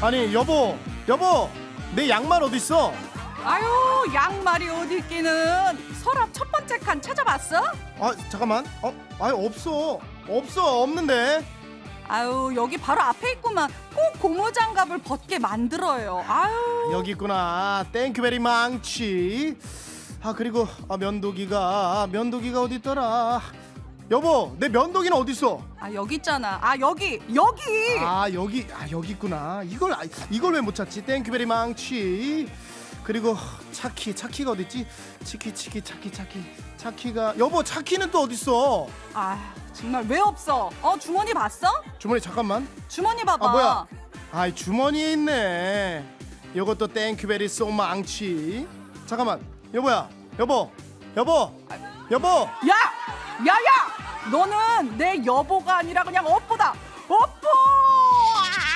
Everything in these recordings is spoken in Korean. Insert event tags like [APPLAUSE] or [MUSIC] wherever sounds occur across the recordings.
아니 여보 여보 내 양말 어디 있어? 아유 양말이 어디 있기는. 서랍 첫 번째 칸 찾아봤어? 아 잠깐만. 어? 아니 없어. 없어. 없는데. 아유 여기 바로 앞에 있구만. 꼭 고무 장갑을 벗게 만들어요. 아유. 여기 있구나. 땡큐 베리 망치 아 그리고 아 면도기가 면도기가 어디 있더라 여보 내 면도기는 어디 있어? 아 여기 있잖아. 아 여기 여기! 아 여기 아 여기 있구나. 이걸 아, 이걸 왜 못 찾지? 땡큐베리 망치 그리고 차키 차키가 어디 있지? 치키 치키 차키 차키. 차키가 여보 차키는 또 어디 있어? 아 정말 왜 없어? 어 주머니 봤어? 주머니 잠깐만. 주머니 봐봐. 아 뭐야? 아이 주머니에 있네. 요것도 땡큐베리 쏘 망치 잠깐만. 여보야. 여보. 여보. 여보. 야! 야야! 너는 내 여보가 아니라 그냥 오빠다. 오빠! [LAUGHS]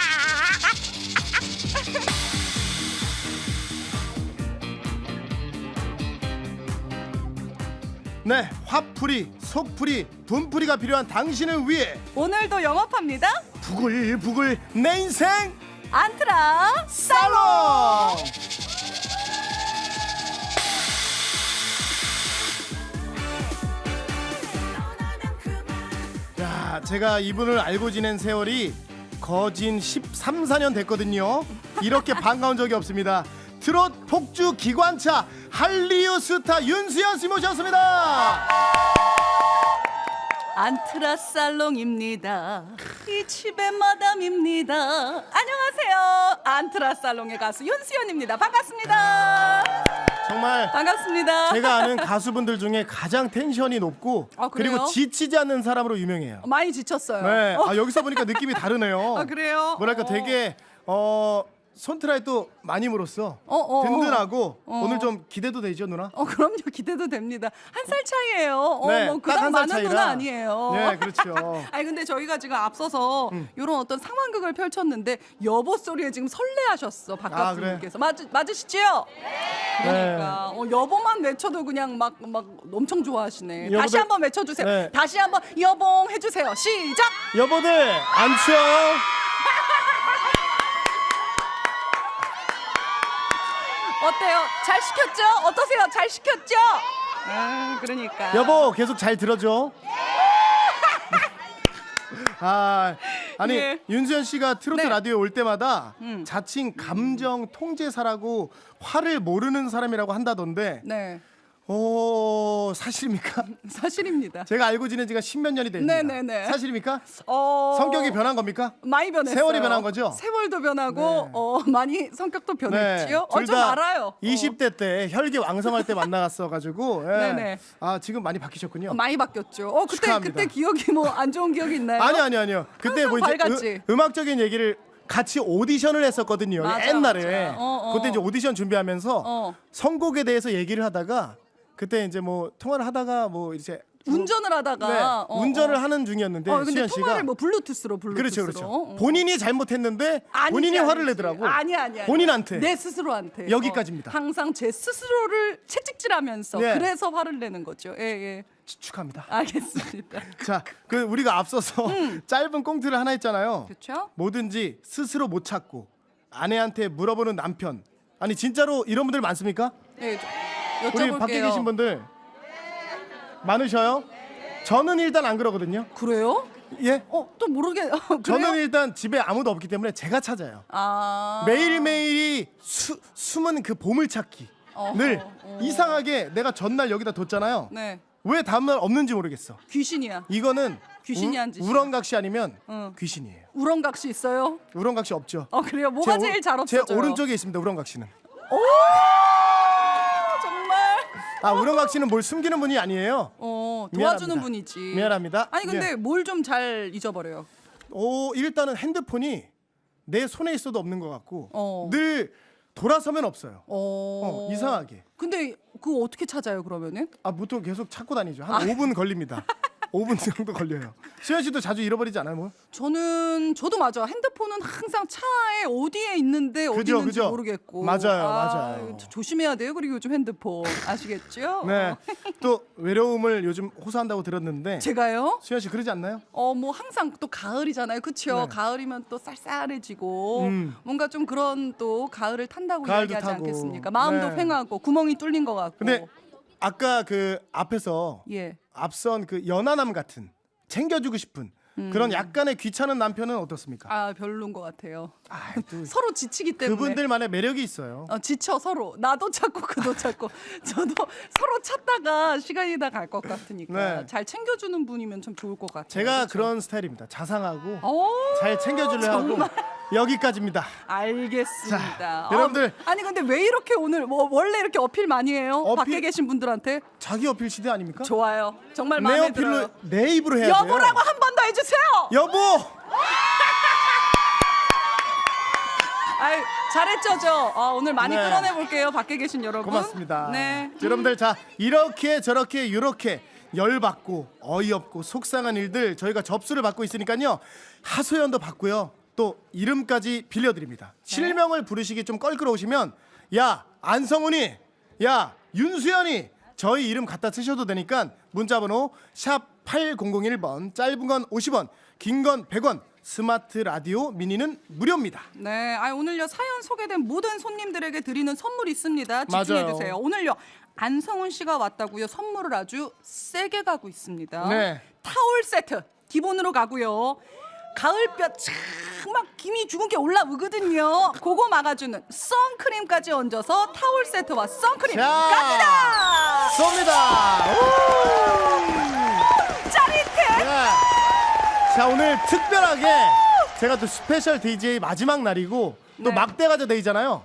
네 화풀이 속풀이 분풀이가 필요한 당신을 위해 오늘도 영업합니다. 부글부글 내 인생 안트라 살롱 야 제가 이분을 알고 지낸 세월이 거진 13, 14년 됐거든요 이렇게 [LAUGHS] 반가운 적이 없습니다 트롯 폭주 기관차 한리우 스타 윤수연 씨 모셨습니다 안트라 살롱입니다. 이 집의 마담입니다. 안녕하세요. 안트라 살롱의 가수 윤수연입니다. 반갑습니다. 정말 반갑습니다. 제가 아는 가수분들 중에 가장 텐션이 높고 아, 그래요? 그리고 지치지 않는 사람으로 유명해요 많이 지쳤어요. 네, 어, 아, 여기서 보니까 느낌이 다르네요. [LAUGHS] 아, 그래요? 뭐랄까 어. 되게 어 손트라에 또 많이 물었어. 어, 어, 든든하고 어. 오늘 좀 기대도 되죠, 누나? 어 그럼요 기대도 됩니다. 한 살 차이예요. 어, 네, 뭐 딱 그닥 한살 많은 차이라. 누나 아니에요. 네, 그렇죠. [LAUGHS] 아니 근데 저희가 지금 앞서서 음. 이런 어떤 상황극을 펼쳤는데 여보 소리에 지금 설레하셨어 아, 바깥분께서 맞 맞으시지요? 그러니까 어, 여보만 외쳐도 그냥 막 막 엄청 좋아하시네. 다시 여보들- 한번 외쳐주세요. 네. 다시 한번 여봉 해주세요. 시작. 여보들 안 추워 [LAUGHS] 어때요? 잘 시켰죠? 어떠세요? 잘 시켰죠? 아 그러니까. 여보 계속 잘 들어줘. [LAUGHS] 아 아니 예. 윤수연 씨가 트로트 네. 라디오에 올 때마다 음. 자칭 감정 통제사라고 화를 모르는 사람이라고 한다던데 네 오 사실입니까? [LAUGHS] 사실입니다. 제가 알고 지낸 지가 십몇 년이 됩니다. 네네네. 사실입니까? 어... 성격이 변한 겁니까? 많이 변했어요. 세월이 변한 거죠? 세월도 변하고 네. 어, 많이 성격도 변했지요. 둘 어좀 다 알아요. 20대 때 혈기 왕성할 때 만나갔어 가지고 예. 네네. 아 지금 많이 바뀌셨군요. 어, 많이 바뀌었죠. 어 그때 축하합니다. 그때 기억이 뭐 안 좋은 기억이 있나요? 아니 아니 아니요. 그때 뭐 이제 밝았지. 음, 악적인 얘기를 같이 오디션을 했었거든요. 맞아, 옛날에. 맞아. 어, 어. 그때 이제 오디션 준비하면서 어. 선곡에 대해서 얘기를 하다가 그때 이제 뭐 통화를 하다가 뭐 이제 운전을 하다가 네, 어, 운전을 어. 하는 중이었는데 어, 근데 수현 씨가 통화를 뭐 블루투스로 블루투스로. 그렇죠, 그렇죠. 어. 본인이 잘못했는데 아니지, 본인이 아니지. 화를 내더라고. 아니 아니 아니. 본인한테. 내 스스로한테. 여기까지입니다. 어, 항상 제 스스로를 채찍질하면서 네. 그래서 화를 내는 거죠. 예 예. 축하합니다. 알겠습니다. [LAUGHS] 자, 그 우리가 앞서서 [LAUGHS] 짧은 꽁트를 하나 했잖아요. 그렇죠? 뭐든지 스스로 못 찾고 아내한테 물어보는 남편. 아니 진짜로 이런 분들 많습니까? 예. 좀 우리 여쭤볼게요. 밖에 계신 분들 많으셔요? 저는 일단 안 그러거든요. 그래요? 예? 어 또 모르겠. 어, 그래요? 저는 일단 집에 아무도 없기 때문에 제가 찾아요. 아 매일매일이 수, 숨은 그 보물 찾기. 늘 어허, 어. 이상하게 내가 전날 여기다 뒀잖아요. 네 왜 다음날 없는지 모르겠어. 귀신이야. 이거는 귀신이 우- 한 짓이야. 우렁각시 아니면 응. 귀신이에요. 우렁각시 있어요? 우렁각시 없죠. 어 그래요? 뭐가 제 오- 제일 잘제 없어져요? 오른쪽에 있습니다. 우렁각시는. 아, 정말. 아 우렁각시는 뭘 숨기는 분이 아니에요. 어 미안합니다. 도와주는 분이지. 미안합니다. 아니 근데 예. 뭘좀 잘 잊어버려요. 오 일단은 핸드폰이 내 손에 있어도 없는 것 같고 어. 늘 돌아서면 없어요. 어. 어, 이상하게. 근데 그거 어떻게 찾아요 그러면은? 아 보통 계속 찾고 다니죠. 한 5분 걸립니다. [LAUGHS] 5분 정도 걸려요. 수현 씨도 자주 잃어버리지 않아요, 뭐? 저는 저도 맞아. 핸드폰은 항상 차에 어디에 있는데 어디 그죠, 있는지 그죠. 모르겠고. 맞아요, 아, 맞아요. 조- 조심해야 돼요. 그리고 요즘 핸드폰 아시겠죠? [LAUGHS] 네. 또 외로움을 요즘 호소한다고 들었는데 제가요? 수현 씨 그러지 않나요? 어 뭐 항상 또 가을이잖아요, 그렇죠? 네. 가을이면 또 쌀쌀해지고 음. 뭔가 좀 그런 또 가을을 탄다고 가을도 이야기하지 타고. 않겠습니까? 마음도 네. 팽하고 구멍이 뚫린 것 같고. 근데 아까 그 앞에서 예. 앞선 그 연하남 같은 챙겨주고 싶은 그런 약간의 귀찮은 남편은 어떻습니까? 음. 아 별로인 것 같아요. 아, 또 [LAUGHS] 서로 지치기 때문에. 그분들만의 매력이 있어요. 어, 지쳐 서로 나도 찾고 그도 [LAUGHS] 찾고 저도 서로 찾다가 시간이 다 갈 것 같으니까 네. 잘 챙겨주는 분이면 참 좋을 것 같아요. 제가? 그런 스타일입니다. 자상하고 어, 잘 챙겨주려 하고. 여기까지입니다. 알겠습니다. 자, 여러분들. 어, 아니 근데 왜 이렇게 오늘 뭐 원래 이렇게 어필 많이 해요? 어필- 밖에 계신 분들한테 자기 어필 시대 아닙니까? 좋아요. 정말 내 마음에 어필로 들어요. 내 입으로 해야 여보라고 돼요. 한번 더 해주세요. 여보. [LAUGHS] 아이 잘했죠, 저. 아, 오늘 많이 네. 끌어내 볼게요. 밖에 계신 여러분. 고맙습니다. 네. 여러분들 자 이렇게 저렇게 이렇게 열받고 어이없고 속상한 일들 저희가 접수를 받고 있으니까요 하소연도 받고요 또 이름까지 빌려드립니다. 실명을 부르시기 좀 껄끄러우시면 야 안성훈이 야 윤수연이 저희 이름 갖다 쓰셔도 되니까 문자번호 샵 8001번 짧은 건 50원 긴 건 100원 스마트 라디오 미니는 무료입니다. 네, 아 오늘요 사연 소개된 모든 손님들에게 드리는 선물 있습니다. 집중해 맞아요. 주세요. 오늘요 안성훈 씨가 왔다고요. 선물을 아주 세게 가고 있습니다. 네. 타올 세트 기본으로 가고요. 가을볕 참 막 김이 죽은 게 올라오거든요. 그거 막아주는 선크림까지 얹어서 타올 세트와 선크림 자. 갑니다. 쏩니다. 우! 짜릿해. 네. 자 오늘 특별하게 제가 또 스페셜 DJ 마지막 날이고 또 네. 막대가자 데이잖아요.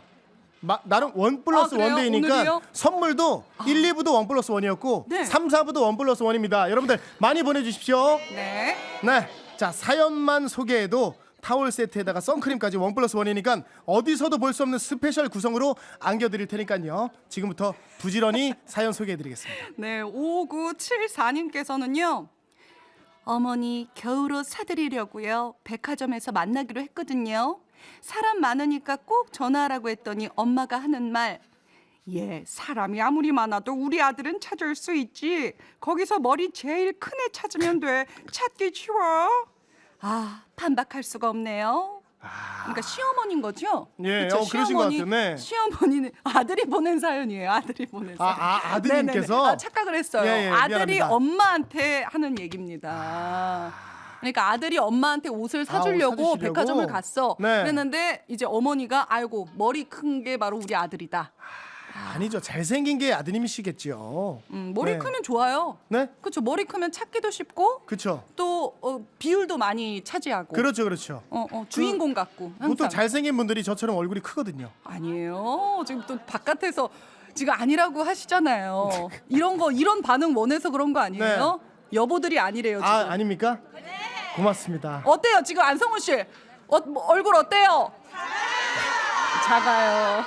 마, 나름 원 플러스 아, 그래요? 원 데이니까 오늘이요? 선물도 1, 2부도 원 플러스 원이었고 네. 3, 4부도 원 플러스 원입니다. 여러분들 많이 보내주십시오. 네. 네. 자 사연만 소개해도 타월 세트에다가 선크림까지 원 플러스 원이니까 어디서도 볼 수 없는 스페셜 구성으로 안겨드릴 테니까요. 지금부터 부지런히 사연 소개해드리겠습니다. 네, 5974님께서는요. 어머니 겨울옷 사드리려고요. 백화점에서 만나기로 했거든요. 사람 많으니까 꼭 전화하라고 했더니 엄마가 하는 말. 예, 사람이 아무리 많아도 우리 아들은 찾을 수 있지. 거기서 머리 제일 큰 애 찾으면 돼. 찾기 쉬워. 아, 반박할 수가 없네요. 그러니까 시어머니인 거죠? 예, 그쵸? 어, 그러신 것 같아요. 네. 시어머니는 아들이 보낸 사연이에요. 아들이 보낸 사연. 아, 아, 아드님께서? 네네네. 아, 착각을 했어요. 예, 예, 아들이 미안합니다. 엄마한테 하는 얘기입니다. 그러니까 아들이 엄마한테 옷을 아, 옷 사주려고 사주시려고? 백화점을 갔어. 네. 그랬는데 이제 어머니가 아이고 머리 큰 게 바로 우리 아들이다. 아니죠. 잘생긴 게 아드님이시겠죠. 음, 머리 네. 크면 좋아요. 네? 그렇죠. 머리 크면 찾기도 쉽고 그렇죠. 또 어, 비율도 많이 차지하고. 그렇죠, 그렇죠. 어, 어, 주인공 같고. 항상. 보통 잘생긴 분들이 저처럼 얼굴이 크거든요. 아니에요. 지금 또 바깥에서 지금 아니라고 하시잖아요. 이런 거 이런 반응 원해서 그런 거 아니에요? 여보들이 아니래요. 지금. 아 아닙니까? 고맙습니다. 어때요? 지금 안성훈 씨 어, 뭐, 얼굴 어때요? 작아요.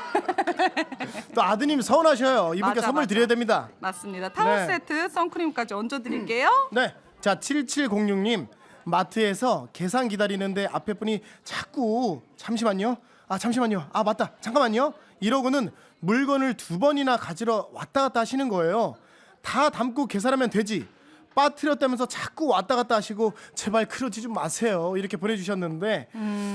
[LAUGHS] 또 아드님 서운하셔요. 이분께 맞아, 선물 맞아. 드려야 됩니다. 맞습니다. 타월 네. 세트 선크림까지 얹어드릴게요. 네. 자, 7706님. 마트에서 계산 기다리는데 앞에 분이 자꾸 잠시만요. 아, 잠시만요. 아, 맞다. 잠깐만요. 이러고는 물건을 두 번이나 가지러 왔다 갔다 하시는 거예요. 다 담고 계산하면 되지. 빠뜨렸다면서 자꾸 왔다 갔다 하시고 제발 그러지 좀 마세요. 이렇게 보내주셨는데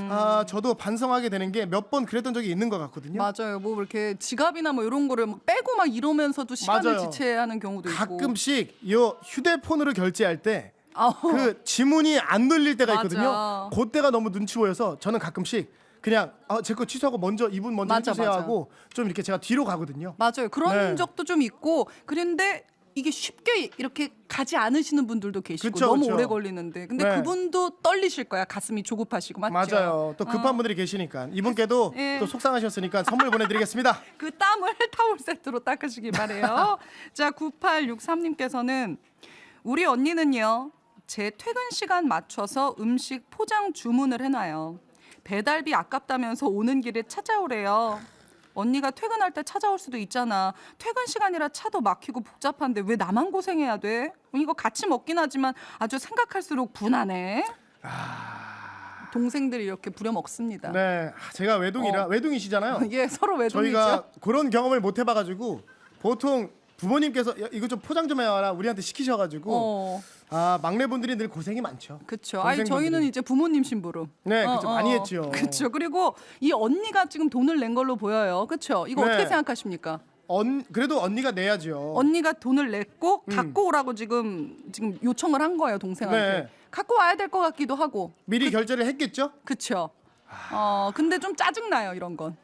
아 저도 반성하게 되는 게 몇 번 그랬던 적이 있는 것 같거든요. 맞아요. 뭐 이렇게 지갑이나 뭐 이런 거를 막 빼고 막 이러면서도 시간을 맞아요. 지체하는 경우도 있고. 가끔씩 요 휴대폰으로 결제할 때 아우. 그 지문이 안 눌릴 때가 맞아. 있거든요. 그때가 너무 눈치 보여서 저는 가끔씩 그냥 아, 제 거 취소하고 먼저 이분 먼저 맞아, 해주세요 맞아. 하고 좀 이렇게 제가 뒤로 가거든요. 맞아요. 그런 네. 적도 좀 있고 그런데 이게 쉽게 이렇게 가지 않으시는 분들도 계시고 그쵸, 너무 그쵸. 오래 걸리는데 근데 네. 그분도 떨리실 거야 가슴이 조급하시고 맞죠? 맞아요. 또 급한 어. 분들이 계시니까 이분께도 예. 또 속상하셨으니까 선물 보내드리겠습니다. [LAUGHS] 그 땀을 타월 세트로 닦으시길 바래요. [LAUGHS] 자 9863님께서는 우리 언니는요 제 퇴근 시간 맞춰서 음식 포장 주문을 해놔요. 배달비 아깝다면서 오는 길에 찾아오래요. 언니가 퇴근할 때 찾아올 수도 있잖아. 퇴근 시간이라 차도 막히고 복잡한데 왜 나만 고생해야 돼? 이거 같이 먹긴 하지만 아주 생각할수록 분하네. 동생들이 이렇게 부려 먹습니다. 네, 아, 제가 외동이라 어. 외동이시잖아요. [LAUGHS] 예, 서로 외동이죠. 저희가 그런 경험을 못 해봐가지고 보통 부모님께서 야, 이거 좀 포장 좀 해와라 우리한테 시키셔가지고 어, 아 막내분들이 늘 고생이 많죠. 그렇죠. 아니 동생분들이. 저희는 이제 부모님 심부름. 네, 그쵸. 많이 했죠. 그렇죠. 그리고 이 언니가 지금 돈을 낸 걸로 보여요. 그렇죠. 이거 네. 어떻게 생각하십니까? 언 그래도 언니가 내야죠. 언니가 돈을 냈고 음. 갖고 오라고 지금 지금 요청을 한 거예요 동생한테. 네. 갖고 와야 될 것 같기도 하고. 미리 결제를 했겠죠? 그쵸. 어 근데 좀 짜증 나요 이런 건.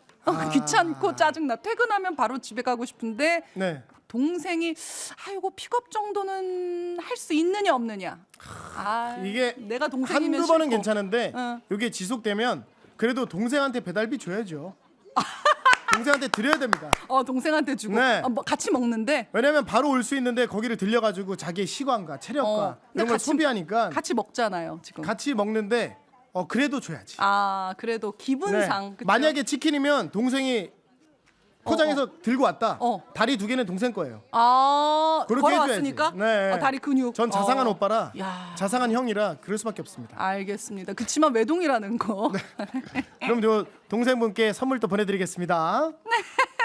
귀찮고 짜증 나. 퇴근하면 바로 집에 가고 싶은데 네. 동생이 아이고 픽업 정도는 할 수 있느냐 없느냐. 아 이게 내가 동생이면 한두 번은 싫고. 괜찮은데 응. 이게 지속되면 그래도 동생한테 배달비 줘야죠. [LAUGHS] 동생한테 드려야 됩니다. 어 동생한테 주고 네. 어, 뭐 같이 먹는데 왜냐면 바로 올 수 있는데 거기를 들려가지고 자기의 시간과 체력과 어, 근데 이런 걸 같이- 소비하니까 같이 먹잖아요 지금. 같이 먹는데 어 그래도 줘야지. 아 그래도 네. 기분상 그쵸? 만약에 치킨이면 동생이 포장해서 들고 왔다. 어. 다리 두 개는 동생 거예요. 아 그렇게 걸어왔으니까 해줘야지. 네. 어, 다리 근육. 전 자상한 어. 오빠라 야. 자상한 형이라 그럴 수밖에 없습니다. 알겠습니다. 그치만 외동이라는 거. [LAUGHS] 그럼 저 동생분께 선물도 보내드리겠습니다.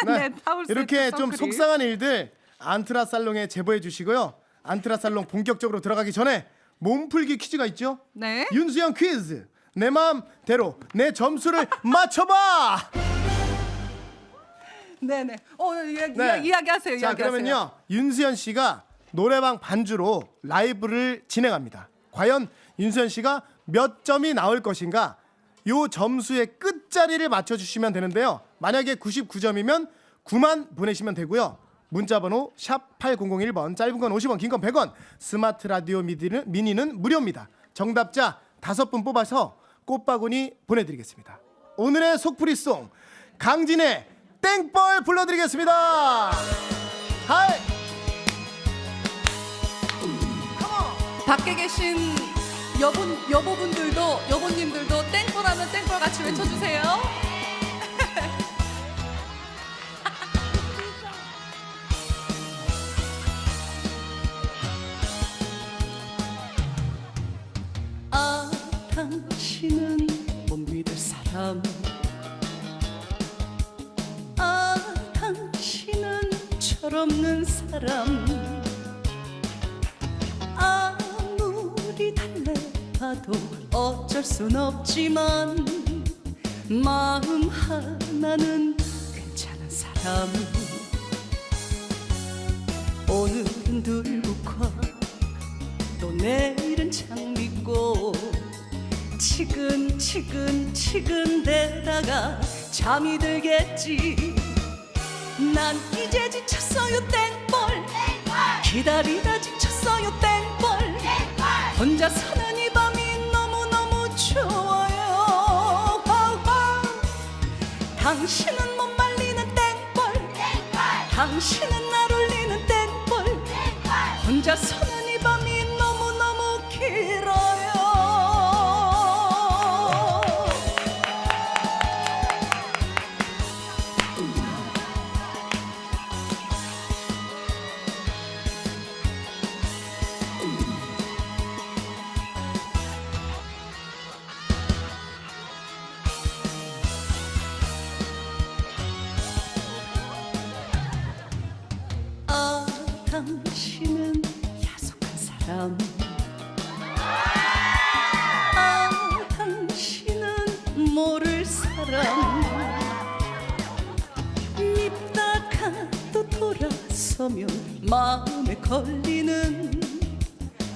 네, 타올 세트 이렇게 좀 선크림. 속상한 일들 안트라 살롱에 제보해 주시고요. 안트라 살롱 본격적으로 들어가기 전에 몸풀기 퀴즈가 있죠. 네. 윤수영 퀴즈. 내 마음대로 내 점수를 [LAUGHS] 맞춰봐. 네네. 어 이야, 네. 이야, 이야기하세요. 자 이야기하세요. 그러면요 윤수연 씨가 노래방 반주로 라이브를 진행합니다. 과연 윤수연 씨가 몇 점이 나올 것인가? 요 점수의 끝자리를 맞춰 주시면 되는데요. 만약에 99점이면 9만 보내시면 되고요. 문자 번호 샵 8001번 짧은 건 50원 긴 건 100원 스마트 라디오 미디는, 미니는 무료입니다. 정답자 다섯 분 뽑아서 꽃바구니 보내 드리겠습니다. 오늘의 속풀이송 강진의 땡벌 불러드리겠습니다. 하이 밖에 계신 여분 여보분들도 여보님들도 땡벌하면 땡벌 같이 외쳐주세요. 없지만 마음 하나는 괜찮은 사람. 오늘은 들국화 또 내일은 장미꽃 치근치근 치근 대다가 잠이 들겠지. 난 이제 지쳤어요 땡벌. 기다리다 지쳤어요 땡벌. 혼자 사는 당신은 못 말리는 땡벌 당신은 날 울리는 땡벌 혼자 사 서면 마음에 걸리는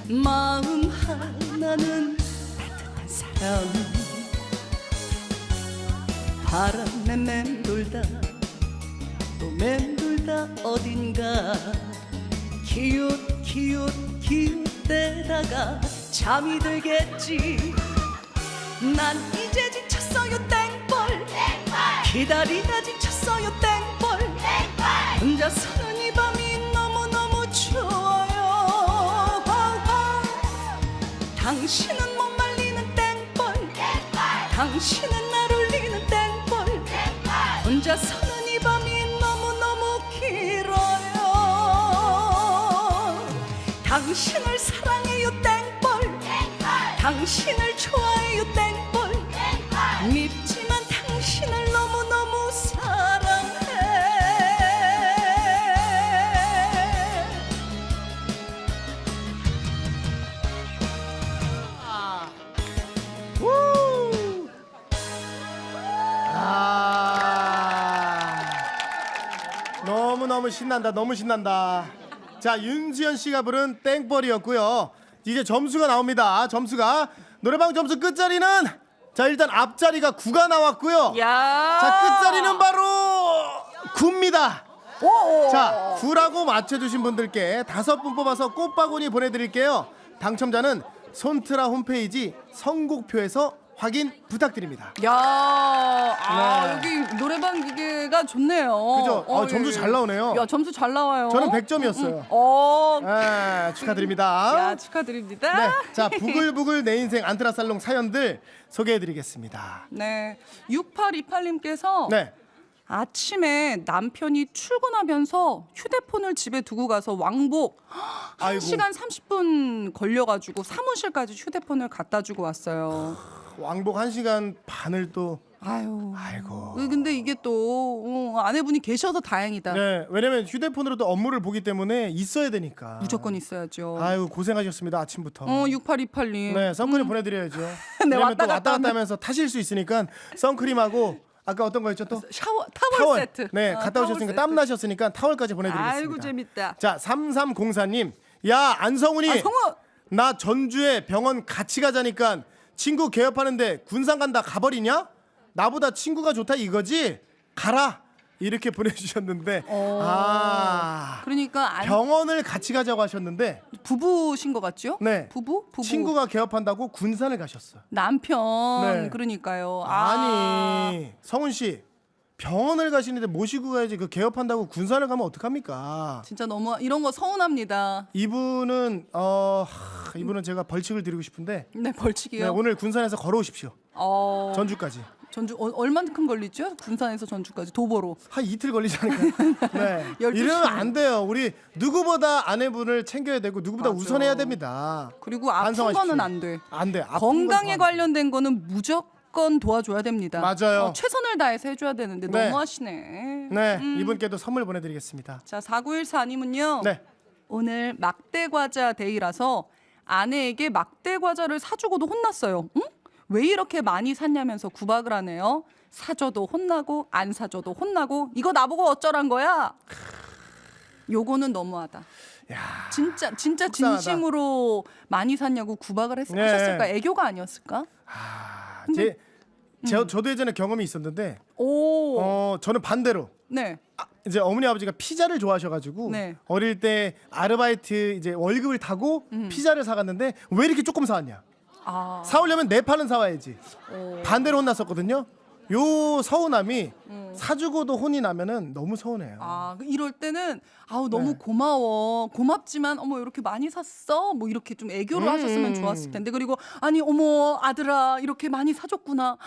마음 하나는 따뜻한 사람 바람에 맴돌다 또 맴돌다 어딘가. 기웃 기웃 기웃대다가 잠이 들겠지. 난 이제 지쳤어요 땡벌. 기다리다 지쳤어요 땡벌 혼자 사는 이 밤이 너무너무 좋아요. 당신은 못 말리는 땡벌, 당신은 날 울리는 땡벌, 혼자 사는 이 밤이 너무너무 길어요. 당신을 사랑해요 땡벌, 땡벌. 당신을 좋아해요 땡벌, 땡벌. 너무 너무 신난다 너무 신난다. 자 윤수연 씨가 부른 땡벌이었고요. 이제 점수가 나옵니다. 점수가 노래방 점수 끝자리는 자 일단 앞자리가 9가 나왔고요. 야. 자 끝자리는 바로 9입니다. 오. 자 9라고 맞춰주신 분들께 다섯 분 뽑아서 꽃바구니 보내드릴게요. 당첨자는 손트라 홈페이지 선곡표에서 확인 부탁드립니다 야, 아, 네. 여기 노래방 기계가 좋네요. 그죠? 아, 점수 예. 잘 나오네요. 야, 점수 잘 나와요. 저는 100점이었어요 어, 아, 축하드립니다 야, 축하드립니다. 네, 자 부글부글 내 인생 안트라살롱 사연들 소개해드리겠습니다. 네. 6828님께서 네, 아침에 남편이 출근하면서 휴대폰을 집에 두고 가서 왕복 아이고. 1시간 30분 걸려가지고 사무실까지 휴대폰을 갖다 주고 왔어요. 왕복 1 시간 반을 또 아유. 아이고. 어, 근데 이게 또 어, 아내분이 계셔서 다행이다. 네, 왜냐면 휴대폰으로 또 업무를 보기 때문에 있어야 되니까. 무조건 있어야죠. 아유 고생하셨습니다 아침부터. 어, 6828님. 네, 선크림 보내드려야죠. [LAUGHS] 네, 왜냐면 왔다 또 왔다 갔다 갔다 하면서 타실 수 있으니까 선크림하고 아까 어떤 거였죠 또? 샤워 타월, 타월. 세트. 네, 어, 갔다 타월 오셨으니까 세트. 땀 나셨으니까 타월까지 보내드리겠습니다. 아이고 재밌다. 자, 3304님. 야, 안성훈이. 아, 성우. 나 전주에 병원 같이 가자니까 친구 개업하는데 군산 간다 가버리냐? 나보다 친구가 좋다 이거지? 가라. 이렇게 [LAUGHS] 보내주셨는데 어. 아 그러니까 안, 병원을 같이 가자고 하셨는데 부부신 것 같죠? 네. 부부? 부부. 친구가 개업한다고 군산을 가셨어요. 남편. 네. 그러니까요. 아. 아니 성훈 씨 병원을 가시는데 모시고 가야지 그 개업한다고 군산을 가면 어떡합니까? 진짜 너무 이런 거 서운합니다. 이분은 어 하, 이분은 제가 벌칙을 드리고 싶은데 네, 벌칙이요. 네, 오늘 군산에서 걸어오십시오. 어, 전주까지. 전주 어, 얼만큼 걸리죠? 군산에서 전주까지 도보로. 한 이틀 걸리지 않을까요? [LAUGHS] 네. 12 이러면. 안 돼요. 우리 누구보다 아내분을 챙겨야 되고 누구보다 맞아. 우선해야 됩니다. 그리고 아픈 반성하십시오. 거는 안 돼. 안 돼. 아픈 건강에 건 더. 관련된 거는 무조건 도와줘야 됩니다. 맞아요. 어, 최선을 다해서 해줘야 되는데 네. 너무 하시네. 네, 음. 이분께도 선물 보내드리겠습니다. 자, 4914님은요. 네. 오늘 막대 과자 데이라서 아내에게 막대 과자를 사주고도 혼났어요. 응? 왜 이렇게 많이 샀냐면서 구박을 하네요. 사줘도 혼나고 안 사줘도 혼나고 이거 나보고 어쩌란 거야? 요거는 너무하다. 야, 진짜 진짜 속상하다. 진심으로 많이 샀냐고 구박을 했, 네. 하셨을까? 애교가 아니었을까? 아, 음. 제, 제 저도 예전에 경험이 있었는데 오, 어 저는 반대로 네. 아, 이제 어머니 아버지가 피자를 좋아하셔가지고 네. 어릴 때 아르바이트 이제 월급을 타고 피자를 사갔는데 왜 이렇게 조금 사왔냐? 아, 사오려면 네 판은 사와야지. 오. 반대로 혼났었거든요. 요 서운함이 사주고도 혼이 나면은 너무 서운해요. 아, 그 이럴 때는 아우 너무 네. 고마워. 고맙지만 어머 이렇게 많이 샀어. 뭐 이렇게 좀 애교를 음. 하셨으면 좋았을 텐데. 그리고 아니 어머 아들아 이렇게 많이 사줬구나.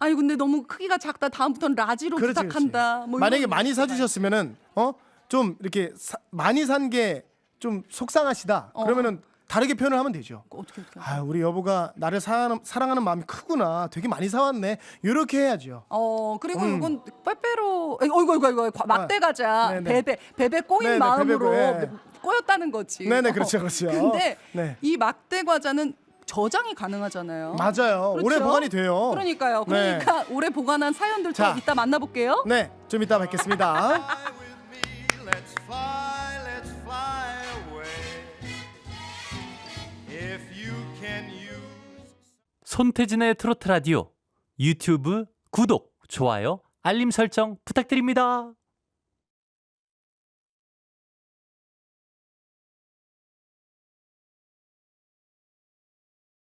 아니 근데 너무 크기가 작다. 다음부터는 라지로 그렇지, 부탁한다. 뭐 만약에 이런 많이 거 있잖아요. 사주셨으면은 어 좀 이렇게 사, 많이 산 게 좀 속상하시다. 어. 그러면은 다르게 표현을 하면 되죠. 어떻게 어떻게. 아 우리 여보가 나를 사랑하는, 사랑하는 마음이 크구나. 되게 많이 사왔네. 이렇게 해야죠. 어 그리고 음. 이건 빼빼로 어이구 어이구 어이구 과- 막대 과자 네네. 베베 베베 꼬인 네네, 마음으로 베베고, 예. 꼬였다는 거지. 네네 어. 그렇죠 그렇죠. 근데 네 이 막대 과자는 저장이 가능하잖아요. 맞아요. 그렇죠? 오래 보관이 돼요. 그러니까요. 네. 그러니까 오래 보관한 사연들 또 자. 이따 만나볼게요. 네, 좀 이따 뵙겠습니다. [LAUGHS] 손태진의 트로트 라디오 유튜브 구독, 좋아요, 알림 설정 부탁드립니다.